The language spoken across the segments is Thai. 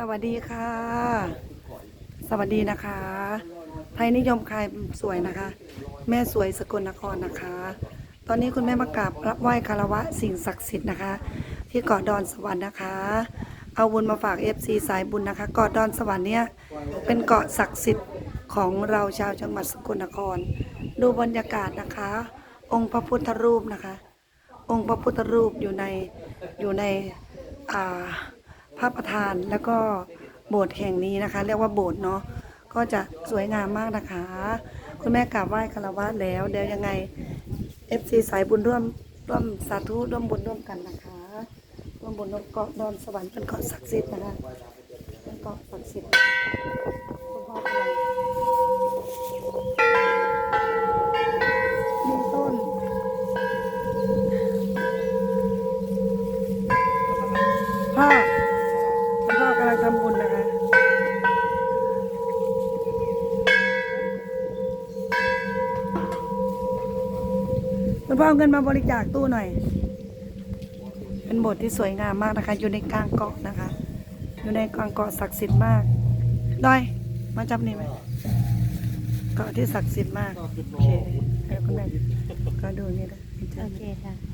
สวัสดีค่ะ สวัสดีนะคะ ไทยนิยมใครสวยนะคะ แม่สวยสกลนครนะคะ ตอนนี้คุณแม่มากราบรับไหว้คารวะสิ่งศักดิ์สิทธิ์นะคะ ที่เกาะดอนสวรรค์นะคะ เอาบุญมาฝาก FC สายบุญนะคะเกาะดอนสวรรค์เนี่ยเป็นเกาะศักดิ์สิทธิ์ของเราชาวจังหวัดสกลนคร ดูบรรยากาศนะคะ องค์พระพุทธรูปนะคะ องค์พระพุทธรูปอยู่ในอยู่ในอ่า ระประธานแล้วก็โบสถ์แห่งนี้นะคะ เรียกว่าโบสถ์เนาะก็จะสวยงามมากนะคะ คุณแม่กราบไหว้คารวะแล้วเดี๋ยวยังไง FC สายบุญร่วมร่วมสาธุร่วมบุญร่วมกันนะคะร่วมบุญร่วมเกาะดอนสวรรค์เป็นเกาะศักดิ์สิทธิ์นะคะเป็นเกาะศักดิ์สิทธิ์คุณพ่อกำลังมีต้นพ่อคุณพ่อกำลังทำบุญนะคะ คุณ พ่อเอาเงินมาบริจาคตู้หน่อย เป็นโบสถ์ที่สวยงามมากนะคะ อยู่ในกลางเกาะนะคะ อยู่ในกลางเกาะศักดิ์สิทธิ์มากดอยมาจับนี่ไหมเกาะที่ศักดิ์สิทธิ์มากโอเคให้คุณแม่ก็ดูนี่นะโอเคค่ะ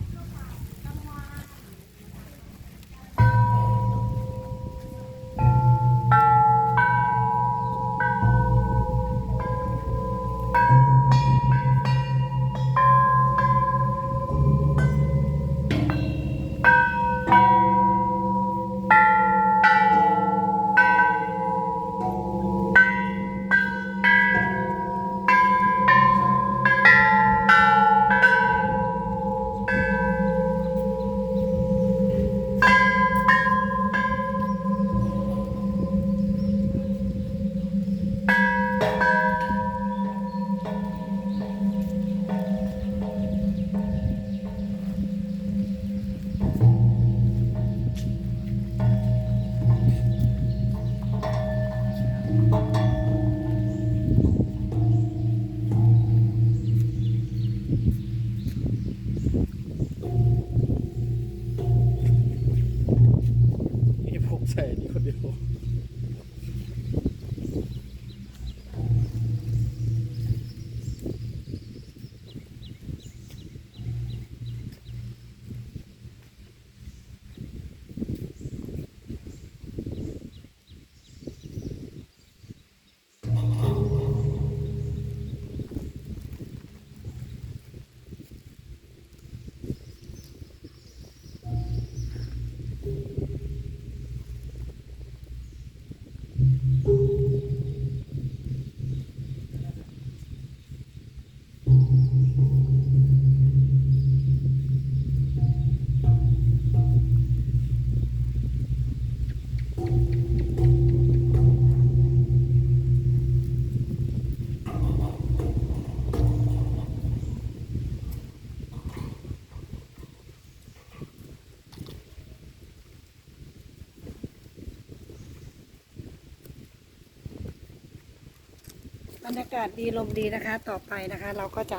ดีลมดีนะคะต่อไปนะคะ เราก็จะ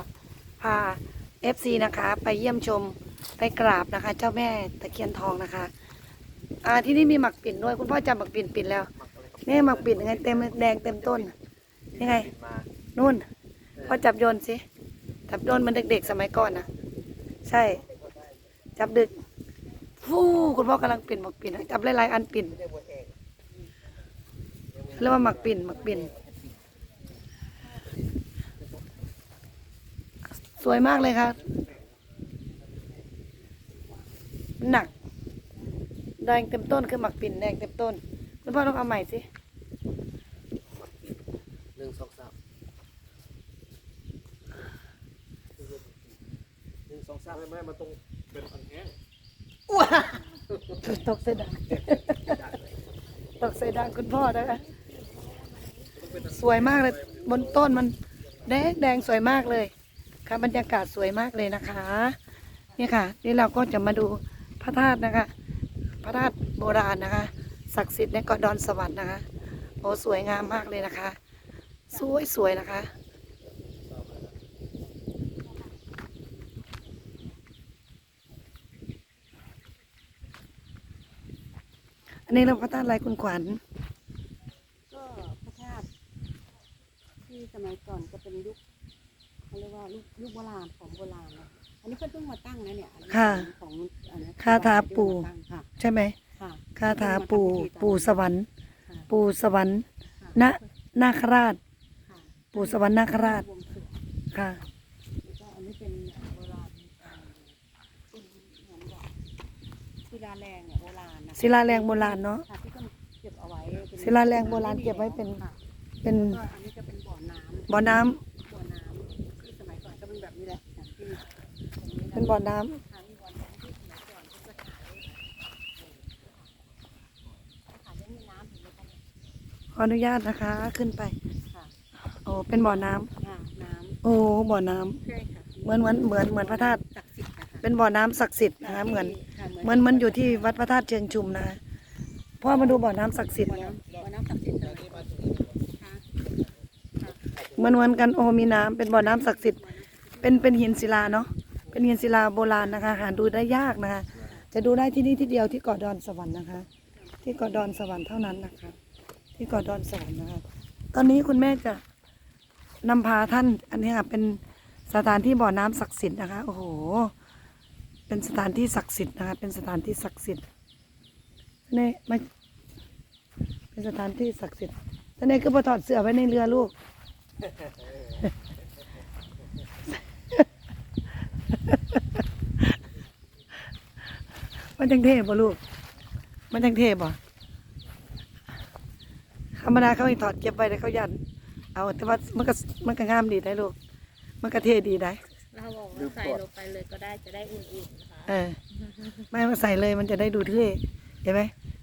พา FC นะคะ ไปเยี่ยมชมไปกราบนะคะ เจ้าแม่ตะเคียนทองนะคะ อ่าที่นี่มีหมักปิ่นด้วย คุณพ่อจำหมักปิ่นปิ่นแล้วนี่หมักปิ่นยังไงเต็มแดงเต็มต้นนี่ไงนู่นพ่อจับโยนสิจับโยนมันเด็กๆสมัยก่อนนะใช่ จับดึกฟูคุณพ่อกำลังปิ่นหมักปิ่นจับหลายๆอันปิ่นเรียกว่าหมักปิ่นหมักปิ่น สวยมากเลยครับหนักแดงเต็มต้นคือหมักปิ่นแดงเต็มต้นคุณพ่อต้องเอาใหม่สิหนึ่งสองสามหนึ่งสองสามไม่ไม่มันตรงเป็นอันแห้งตกเสยดังตกเสยดังคุณพ่อนะคะสวยมากเลย บนต้นมันแดงแดงสวยมากเลย ค่ะบรรยากาศสวยมากเลยนะคะนี่ค่ะนี่เราก็จะมาดูพระธาตุนะคะ พระธาตุโบราณนะคะ ศักดิ์สิทธิ์ในเกาะดอนสวรรค์นะคะโอ้สวยงามมากเลยนะคะ สวยสวยนะคะอันนี้เราพระธาตุอะไรคุณขวัญ ก็พระธาตุที่สมัยก่อนจะเป็นยุค เขาเรียกว่ายุคยุคโบราณของโบราณนะอันนี้เพิ่งเพิ่งมาตั้งนะเนี่ยอันนี้ค่ะของอันนี้คาถาปู่ เพิ่งมาตั้งค่ะใช่ไหมค่ะคาถาปู่ปู่สวรรค์ค่ะปู่สวรรค์ค่ะณนาคราช ค่ะปู่สวรรค์นาคราชวงศุกร์ค่ะ แล้วก็อันนี้เป็นโบราณเอ่อเป็นเหมือนแบบศิลาแรงเนี่ยโบราณนะศิลาแรงโบราณเนาะ ค่ะที่ต้องเก็บเอาไว้เป็นศิลาแรงโบราณเก็บไว้เป็น ค่ะเป็นก็อันนี้จะเป็นบ่อน้ำบ่อน้ำ เป็นบ่อน้ำค่ะมีบ่อน้ำที่สมัยก่อนเขาจะขายขายยังมีน้ำอยู่เลยค่ะเนี่ยขออนุญาตนะคะ ขึ้นไปค่ะโอ้เป็นบ่อน้ำค่ะน้โอ้บ่อน้ำำใช่ค่ะเหมือนเหมือนเหมือนเหมือนพระธาตุศักดิ์สิทธิ์นะคะเป็นบ่อน้ำศักดิ์สิทธิ์นะคะเหมือนค่ะเหมือนมันอยู่ที่วัดพระธาตุเชิงชุมนะคะพ่อมาดูบ่อน้ำศักดิ์สิทธิ์บ่อน้ำบ่อน้ำศักดิ์สิทธิ์เลยค่ะค่ะเหมือนเหมือนกันโอ้มีน้ำเป็นบ่อน้ำศักดิ์สิทธิ์เป็นเป็นหินศิลาเนาะ เป็นหินศิลาโบราณนะคะหาดูได้ยากนะคะ จะดูได้ที่นี่ที่เดียวที่เกาะดอนสวรรค์นะคะ ที่เกาะดอนสวรรค์เท่านั้นนะคะ ที่เกาะดอนสวรรค์นะคะ ตอนนี้คุณแม่จะนำพาท่านอันนี้ค่ะเป็นสถานที่บ่อน้ำศักดิ์สิทธิ์นะคะโอ้โห เป็นสถานที่ศักดิ์สิทธิ์นะคะ เป็นสถานที่ศักดิ์สิทธิ์นี่มาเป็นสถานที่ศักดิ์สิทธิ์ท่านนี้ก็มาถอดเสื้อไว้ในเรือลูก มันจังเทพบ่ลูก มันจังเทพบ่ธรรมดาเขาให้ถอดเก็บไว้แต่เขายัน เอาแต่ว่ามันก็มันก็งามดีได้ลูก มันก็เท่ดีได้เราบอกว่าใส่ลงไปเลยก็ได้จะได้อุ่นๆนะคะเออไม่มาใส่เลยมันจะได้ดูเท่เห็นไหม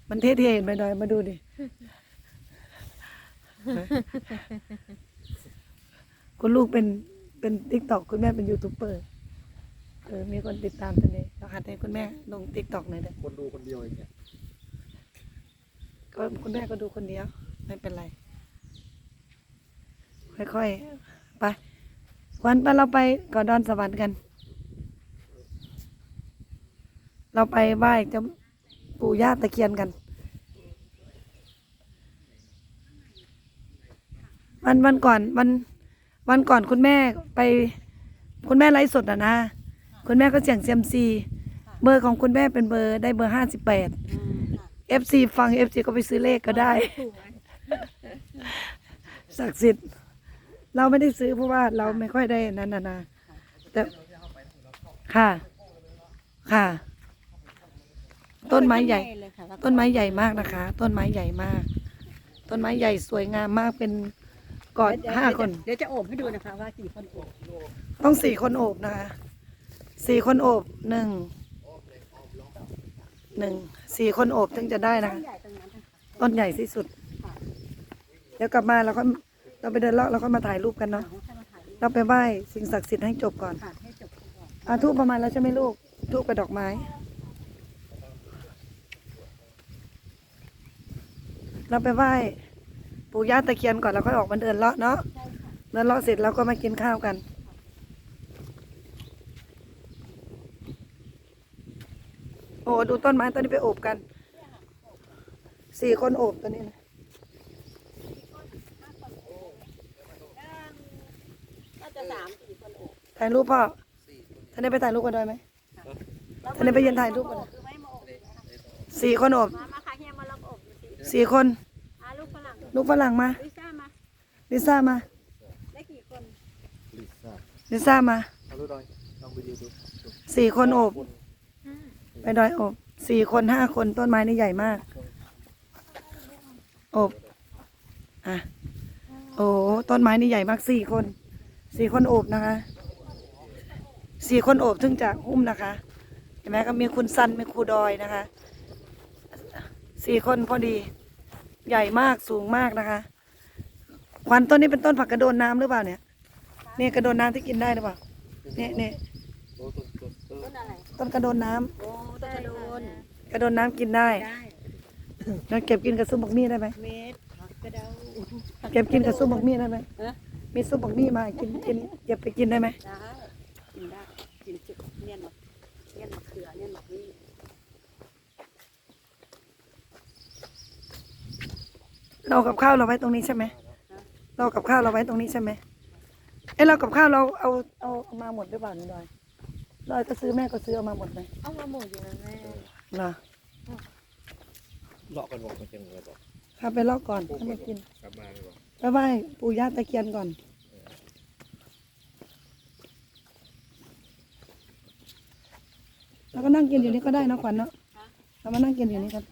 มันเท่ๆเห็นไหมดอยมาดูดิคุณลูกเป็นเป็นติ๊กตอกคุณแม่เป็นยูทูบเบอร์ เออมีคนติดตามตัวนี้เราหัดให้คุณแม่ลงติ๊กตอกหน่อยเด้อคนดูคนเดียวเองเนี่ยก็คุณแม่ก็ดูคนเดียว ไม่เป็นไร ค่อยๆ ไป วันไปเราไปก่อนดอนสวรรค์กัน เราไปไหว้เจ้าปู่ย่าตะเคียนกัน วันวันก่อนวันวันก่อนคุณแม่ไป คุณแม่ไลฟ์สดอะนะ คุณแม่ก็เสี่ยงเซียมซี เบอร์ของคุณแม่เป็นเบอร์ได้เบอร์ห้าสิบแปดอืมค่ะ FC ฟัง FC ก็ไปซื้อเลขก็ได้ ศักดิ์สิทธิ์ เราไม่ได้ซื้อเพราะว่าเราไม่ค่อยได้นั้นนะนะแต่ค่ะ ค่ะ ต้นไม้ใหญ่เลยค่ะแล้วก็ต้นไม้ใหญ่มากนะคะ ต้นไม้ใหญ่มาก ต้นไม้ใหญ่สวยงามมากเป็นกอดเดี๋ยวห้าคน เดี๋ยวจะโอบให้ดูนะคะว่ากี่คนโอบ ต้องสี่คนโอบนะคะ สี่คนโอบหนึ่งหนึ่งสี่คนโอบถึงจะได้นะคะใหญ่ตรงนั้นนะคะต้นใหญ่ที่สุด เดี๋ยวกลับมาเราก็เราไปเดินเลาะเราก็มาถ่ายรูปกันเนาะให้มาถ่ายรูปเราไปไหว้สิ่งศักดิ์สิทธิ์ให้จบก่อน ค่ะให้จบก่อนอาทูบประมาณแล้วใช่ไหมลูกทูบกับดอกไม้ เราไปไหว้ปู่ย่าตะเคียนก่อนแล้วก็ออกมาเดินเลาะเนาะใช่ค่ะ เดินเลาะเสร็จเราก็มากินข้าวกัน อ้ดูต้นไม้ต้นนี้ไปโอบกัน สี่คนโอบตัวนี้นะน่าจะสามสี่คนโอบถ่ายรูปพ่อท่านได้ไปถ่ายรูปกันด้วยไหมท่านได้ไปยืนถ่ายรูปกันคือไม่มาโอบนะคะสี่คนโอบมามาค่ะเฮียมาลองโอบดูสิสี่คนอ่าลูกฝรั่งลูกฝรั่งมาลิซ่ามาลิซ่ามาได้กี่คนลิซ่าลิซ่ามาเอาดูหน่อยลองไปดูดูสี่คนโอบ ไปดอยอบสี่คนห้าคนต้นไม้นี่ใหญ่มาก อบอะโอ้ต้นไม้นี่ใหญ่มากสี่คนสี่คนโอบนะคะสี่คนโอบถึงจะหุ้มนะคะเห็นไหมก็มีคุณซันมีครูดอยนะคะสี่คนพอดี ใหญ่มากสูงมากนะคะ ควันต้นนี้เป็นต้นผักกระโดนน้ำหรือเปล่าเนี่ยเนี่กระโดนน้ำที่กินได้หรือเปล่าเนี่ยเนี่ยต้นอะไร ต้นกระโดนน้ำโอ้ต้นกระโดนกระโดนน้ำกินได้ได้แล้วเก็บกินกับซุปบักมี่ได้ไหมเม็ดผักกระเดาเก็บกินกับซุปบักมี่ได้ไหมเออมีซุปบักมี่มากินกินเก็บไปกินได้ไหมได้กินได้กินจุกเนียนหมดเนียนมะเขือเนียนมะนี่เราเอากับข้าวเราไว้ตรงนี้ใช่ไหมเรากับข้าวเราไว้ตรงนี้ใช่ไหมเอ้เรากับข้าวเราเอาเอาเอามาหมดหรือเปล่าหนูดอย ดอยก็ซื้อแม่ก็ซื้อเอามาหมดไหมเอามาหมดอยู่นะแม่เหรอเลาะกันบอกมันจังเลยบอกข้าไปลอกก่อนให้มากินกลับมาเลยบอกไปไหว้ปู่ย่าตะเคียนก่อนแล้วก็นั่งกินอยู่นี่ก็ได้นะขวัญเนาะเรามานั่งกินอยู่นี่ครับ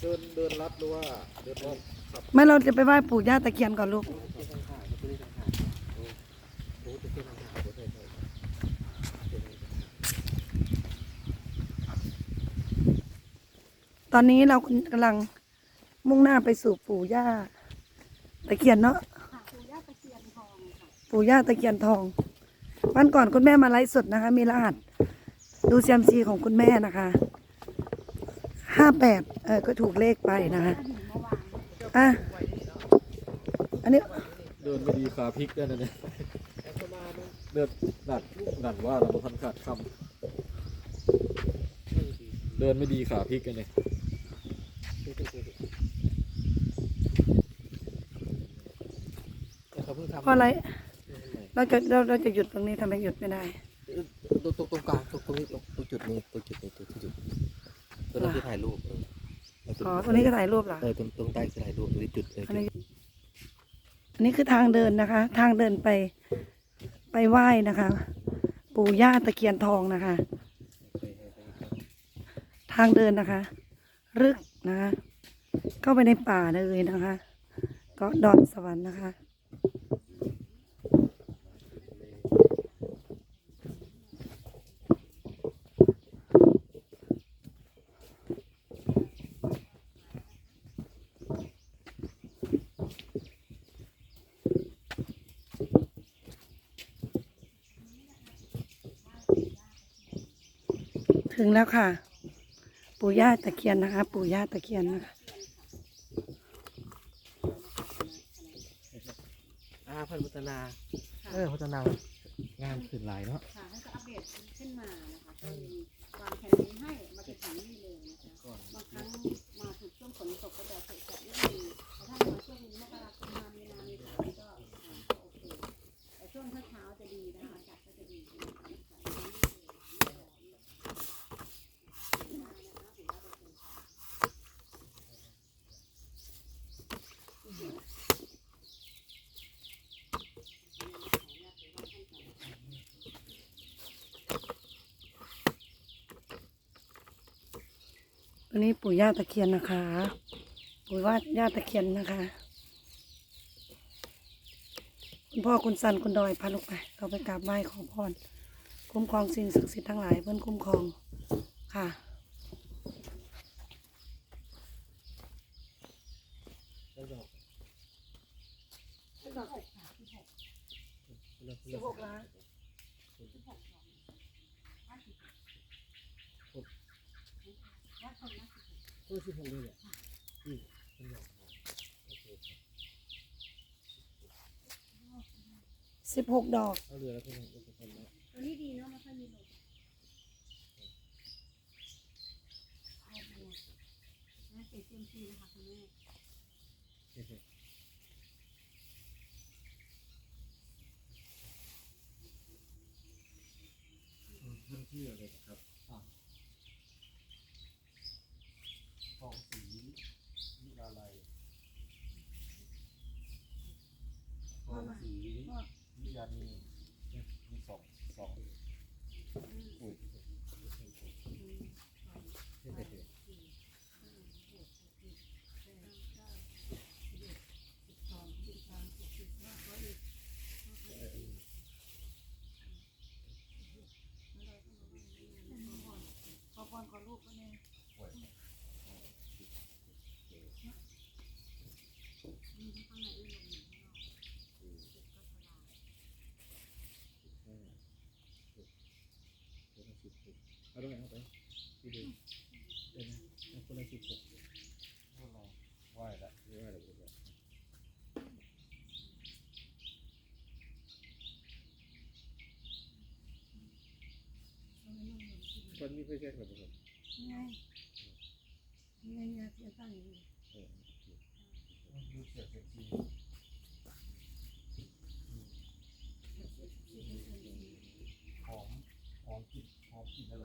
เดินเดินลัดหรือว่าเดินอ้อมขับไม่เราจะไปไหว้ปู่ย่าตะเคียนก่อนลูก ที่ข้างๆไม่ได้ข้างๆโอ้โหจะเที่ยวข้างๆโอ้ใช่ใช่ ตอนนี้เรากำลังมุ่งหน้าไปสู่ปู่ย่าตะเคียนเนาะค่ะปู่ย่าตะเคียนทองค่ะปู่ย่าตะเคียนทอง วันก่อนคุณแม่มาไลฟ์สดนะคะ มีรหัส ดูเซียมซีของคุณแม่นะคะห้าแปดเออก็ถูกเลขไปนะคะอะอันนี้เดินไม่ดีขาพลิกด้วยนะเนี่ยเดินหนัดหนัดว่าเราพันขาดคำเดินไม่ดีขาพลิกกันเนี่ย เพราะอะไร เราจะเราเราจะหยุดตรงนี้ทำไมหยุดไม่ได้ ตรงตรงตรงกลางตรงตรงนี้ตรงตรงจุดนี้ตรงจุดนี้ตรงที่จุดตรงนั้นที่ถ่ายรูปเอออ๋อตรงนี้ก็ถ่ายรูปเหรอ เออตรงตรงใต้คือถ่ายรูปตรงนี้จุดเอออันนี้อันนี้คือทางเดินนะคะ ทางเดินไป ไปไหว้นะคะ ปู่ย่าตะเคียนทองนะคะ ทางเดินนะคะ รึก นะคะ เข้าไปในป่าเลยนะคะก็ดอนสวรรค์นะคะถึงแล้วค่ะ ปู่ย่าตะเคียนนะคะ ปู่ย่าตะเคียนนะคะอ่าเพันพัฒนา เออพัฒนางานขึ้นหลายเนาะ ค่ะให้ก็อัปเดตขึ้นมานะคะก็มีวางแผนนี้ให้มาติดถึงนี่เลยนะคะบางครั้งมาถูกช่วงฝนตกก็จะเสร็จจะนิดนึงแต่ถ้ามาช่วงมกราคมมามีนาเมษาก็อ่าก็โอเคแต่ช่วงเช้าๆจะดีนะคะอากาศก็จะดีนะคะ ตัว นี้ปู่ย่าตะเคียนนะคะ ปู่ว่าย่าตะเคียนนะคะ คุณพ่อคุณสันคุณดอยพาลูกไป เราไปกราบไหว้ขอพร คุ้มครองสิ่งศักดิ์สิทธิ์ทั้งหลายเพื่อนคุ้มครองค่ะสิบหกล้าน สิบหกดอก เอาเรือแล้วก็มันจะทำนะตัวนี้ดีเนาะไม่ค่อยมีลมนะเสียเซียมซีนะคะคุณแม่พื้นที่อะไรนะครับอะทองสีวิลาลัยทองสีวิยานีเนี่ยมีสองสองอุ้ย ขอพรขอลูกก็เนี่ย เอาด้วยเอาไปที่เดิมเดินเอาคนละสิบหกไหวละไหวละไหว้ละมันมีไฟแช็กหรือเปล่านี่ไงนี่ไงยาเสียตั้งอยู่เอสียเสียงซีหอมหอมกลิ่น กลิ่นอะไร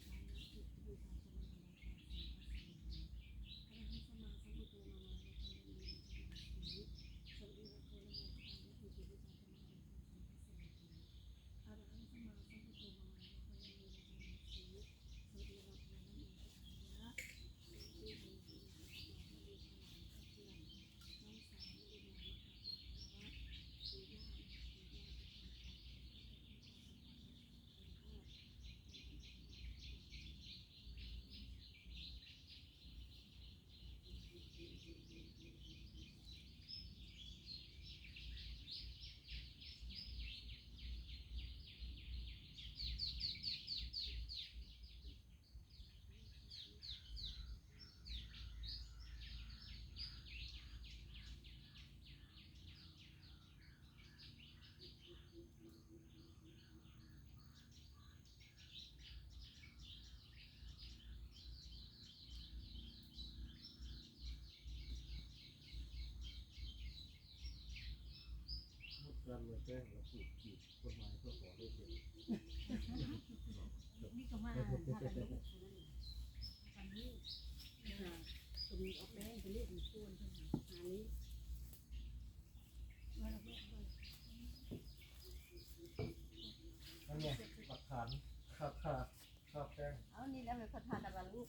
แจ้งและปลูกขีดต้นไม้เพื่อขอเลขเด็ดนี่ก็มาถ้ากันลูกอันนี้ค่ะตัวนี้ออกแป้งจะเรียกมันส่วนเพิ่นหานี้นั่นไงหลักฐานคาบคาบคาบแป้งเอานี่แล้วมันพัฒนากันลูก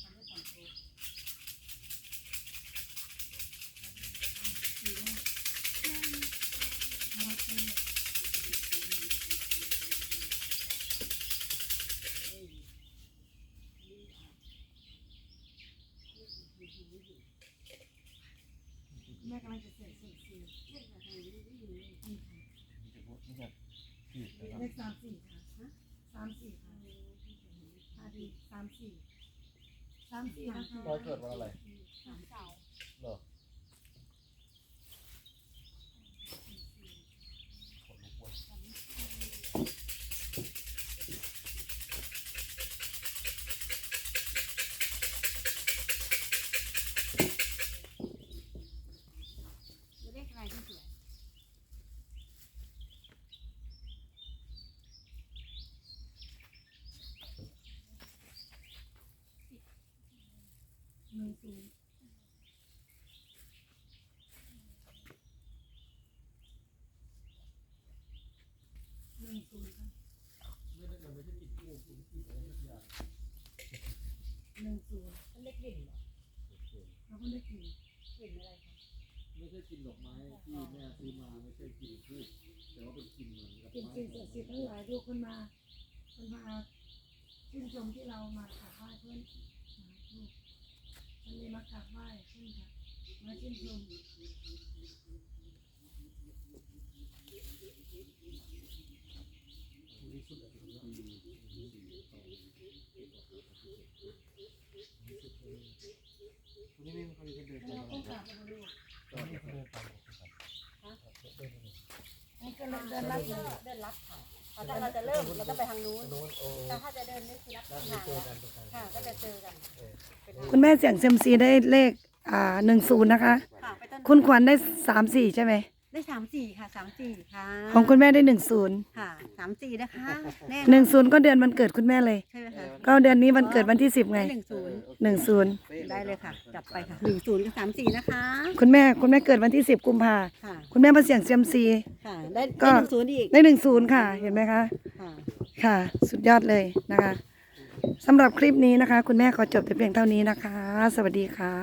แามสี่นะคะร้อยเกิดวันอะไร เลขเด่นเหรอเราเพิ่งได้กินเด่นอะไรคะไม่ใช่กินดอกไม้ที่แม่ซื้อมาไม่ใช่กินทูบแต่ว่าเป็นกินเหมือนกับกินไม้สิ่งศักดิ์สิทธิ์ทั้งหลายดูคนมาคนมาชื่นชมที่เรามากราบไหว้เพื่อนนะลูกมันเลยมากราบไหว้เพื่อนค่ะมาชื่นชม บริสุทธิ์ดีดีดีต่อคุณ นี่ไม่ค่อยได้เดินแล้วเราต้องกราบพระลูกก็ไม่ค่อยได้ไปนี่ก็เดินลัดเดินลัดค่ะถ้าเราจะเริ่มเราก็ไปทางนู้นแต่ถ้าจะเดินนี่คือลัดทางค่ะก็จะเจอกันคุณแม่เสียงเซมซีได้เลขอ่าหนึ่งศูนย์นะคะ คุณขวัญได้สามสี่ใช่ไหม ได้สามสี่ค่ะสามสี่ค่ะของคุณแม่ได้หนึ่งศูนย์ค่ะสามสี่นะคะแน่หนึ่งศูนย์ก็เดือนวันเกิดคุณแม่เลย ใช่ไหมคะก็เดือนนี้วันเกิดวันที่สิบไงหนึ่งศูนย์หนึ่งศูนย์ได้เลยค่ะ จับไปค่ะหนึ่งศูนย์กับสามสี่นะคะ คุณแม่คุณแม่เกิดวันที่สิบกุมภาค่ะ คุณแม่มาเสี่ยงเซียมซีค่ะ ได้ก็ได้หนึ่งศูนย์อีกได้หนึ่งศูนย์ค่ะ เห็นไหมคะค่ะค่ะ สุดยอดเลยนะคะสำหรับคลิปนี้นะคะ คุณแม่ขอจบแต่เพียงเท่านี้นะคะ สวัสดีค่ะ